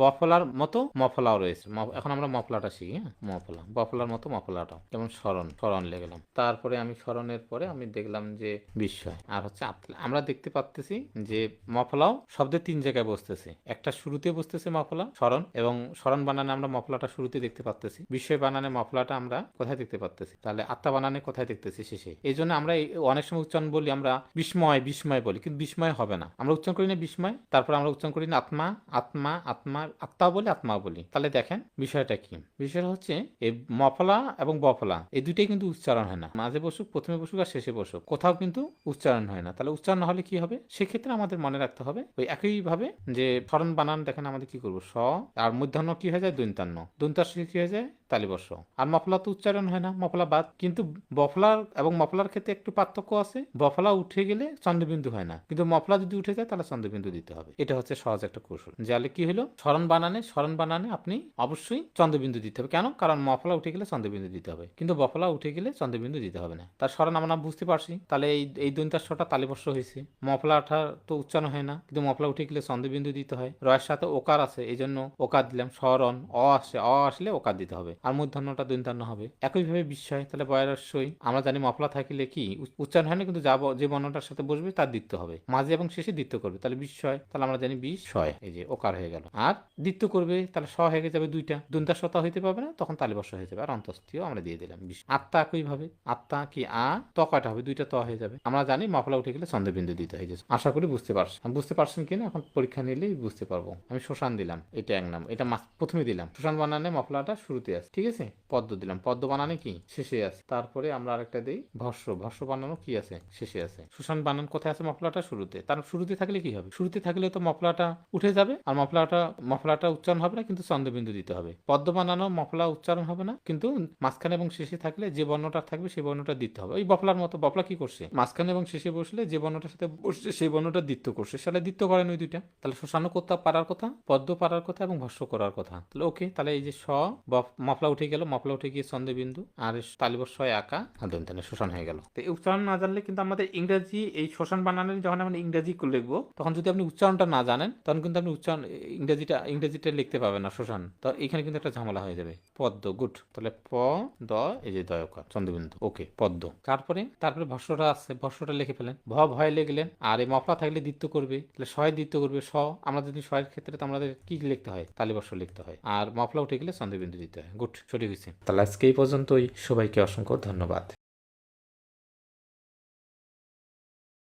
বফলার মতো মফলাও রয়েছে। এখন আমরা মফলাটা শিখি হ্যাঁ? মফলা। বফলার মতো মফলাটাও। যেমন স্মরণ স্মরণ লেগেলাম তারপরে আমি স্মরণের পরে আমি দেখলাম যে বিস্ময় আর হচ্ছে আমরা দেখতে পাচ্তেছি যে মফলাও শব্দের তিন জায়গায় বসতেছে। একটা শুরুতে বসতেছে মফলা, স্মরণ এবং স্মরণ বানানে আমরা মফলাটা শুরুতে দেখতে পাচ্তেছি বিস্ময় বানানে মফলাটা আমরা কোথায় দেখতে পাচ্তেছি তাহলে আত্মা বানানে কোথায় দেখতেছি শেষে? এই জন্য আমরা অনেক সময় উচ্চারণ বলি আমরা বিস্ময় বিস্ময় বলি। কিন্তু বিস্ময় হবে না। আমরা উচ্চারণ করি না বিস্ময়, তারপর আমরা উচ্চারণ করি না আত্মা আত্মা আত্মা আত্মা বলি আত্মা বলি। তাহলে দেখেন বিষয়টা কি? বিষয়টা হচ্ছে এই মফলা এবং বফলা, এই দুইটাই কিন্তু উচ্চারণ হয় না। মাঝে বসুক, প্রথমে বসুক আর শেষে বসুক, কোথাও কিন্তু উচ্চারণ হয় না। তাহলে উচ্চারণ হলে কি হবে? সেক্ষেত্রে আমাদের মনে রাখতে হবে ওই একইভাবে যে স্মরণ বানান, দেখেন আমাদের কি করব? স, আর মধ্যাহ্ন কি হয়ে যায়? দৈন্তান্ন দৈন্তার কি হয়ে যায়? তালিবর্ষ আর মফলা তো উচ্চারণ হয় না, মফলা বাদ। কিন্তু বফলার এবং মফলার ক্ষেত্রে একটু পার্থক্য আছে। বফলা উঠে গেলে চন্দ্রবিন্দু হয় না। কিন্তু মফলা যদি উঠে যায়, তাহলে চন্দ্রবিন্দু দিতে হবে। এটা হচ্ছে সহজ একটা কৌশল। যাহলে কি হলো? স্মরণ বানানে স্মরণ বানানে আপনি অবশ্যই চন্দ্রবিন্দু দিতে হবে। কেন? কারণ মফলা উঠে গেলে চন্দ্রবিন্দু দিতে হবে। কিন্তু বফলা উঠে গেলে চন্দ্রবিন্দু দিতে হবে না। তার স্মরণ আমরা বুঝতে পারছি। তাহলে এই এই দৈন্তার স্বরটা তালিবর্ষ হয়েছে। মফলাটা তো উচ্চারণ হয় না। কিন্তু মফলা উঠে গেলে চন্দ্রবিন্দু দিতে হয়। রয়ের সাথে ওকার আছে। এই জন্য ওকার দিলাম। স্মরণ, অ আসে। অ আসলে ওকার দিতে হবে। আর মূর্ধন্যটা দৈন্তান্ন হবে একইভাবে বিস্ময় তাহলে বয়সই আমরা জানি মফলা থাকলে কি? উচ্চারণ হয় না কিন্তু যা যে বর্ণটার সাথে বসবে তার দিতে হবে। মাঝে এবং শেষে দ্বিত্ব করবে। তাহলে বিস্ময় তাহলে আমরা জানি বিস্ময় এই যে ওকার হয়ে গেল। আর দ্বিত্ব করবে তাহলে স হয়ে যাবে দুইটা। দুন্তা সতা হইতে পারবে না তখন তালিবর্ষ হয়ে যাবে। আর অন্তস্থিও আমরা দিয়ে দিলাম বিশ আত্মা একইভাবে আত্মা কি আ ত কয়টা হবে? দুইটা ত হয়ে যাবে। আমরা জানি মফলা উঠে গেলে চন্দ্রবিন্দু দিতে হয়ে। যে আশা করি বুঝতে পারছেন আমি বুঝতে পারছেন কিনা? এখন পরীক্ষা নিলেই বুঝতে পারব। আমি শোষণ দিলাম। এটা এক নাম। এটা প্রথমে দিলাম। শোষণ বানানে মফলাটা শুরুতে আছে। ঠিক আছে? পদ্ম দিলাম। পদ্ম বানানে কি? শেষে আছে। তারপরে আমরা আরেকটা দিই। ভস্য ভস্য বানানো কি আছে? শেষে আছে। শোষণ বানান কোথায় আছে মফলাটা শুরুতে। তার শুরুতে থাকলে কি হবে? শুরুতে থাকলে তো মফলাটা উঠে যাবে আর মফলাটা মফলাটা উচ্চারণ হবে না, কিন্তু চন্দ্রবিন্দু দিতে হবে। পদ্ম বানানো, মফলা উচ্চারণ হবে না, কিন্তু মাঝখানে এবং শেষে থাকলে যে বর্ণটা থাকবে সেই বর্ণটা দিতে হবে। ওই বফলার মতো, বফলা কি করছে? মাঝখানে এবং শেষে বসলে যে বর্ণটার সাথে বসছে সেই বর্ণটা দ্বিত্ব করছে। সেটা দ্বিত্ব করেন ওই দুইটা। তাহলে শোষানো করতে পারার কথা, পদ্ম পারার কথা এবং ভস্য করার কথা। তাহলে ওকে, তাহলে এই যে স মফলা উঠে গেল মফলা উঠে গিয়ে চন্দ্রবিন্দু আর তালিবর ছয় আঁকা। আর দন্তানে শোষণ হয়ে গেল। তো এই উচ্চারণ না জানলে কিন্তু আমাদের ইংরেজি এই শোষণ বানানের যখন আমরা ইংরেজি লিখব তখন যদি আপনি উচ্চারণটা না জানেন তখন কিন্তু আপনি উচ্চারণ ইংরেজিটা ইংরেজিটা লিখতে পাবেন না শোষণ। তো এখানে কিন্তু একটা ঝামেলা হয়ে যাবে। পদ্ম গুড। তাহলে প দ এই যে দয়কার চন্দ্রবিন্দু ওকে পদ্ম। তারপরে তারপরে ভস্যটা আছে ভস্যটা লিখে ফেলেন। ভ ভয় লিখলেন। আর এই মফলা থাকলে দ্বিত্ব করবে। তাহলে শয় দ্বিত্ব করবে স। আমরা যদি শয়ের ক্ষেত্রে তো আমাদের কি লিখতে হয়? তালিবর্ষ লিখতে হয়। আর মফলা উঠে গেলে চন্দ্রবিন্দু দিতে হয়। গুড চলে গেছে তাহলে আজকে এই পর্যন্তই। সবাইকে অসংখ্য ধন্যবাদ।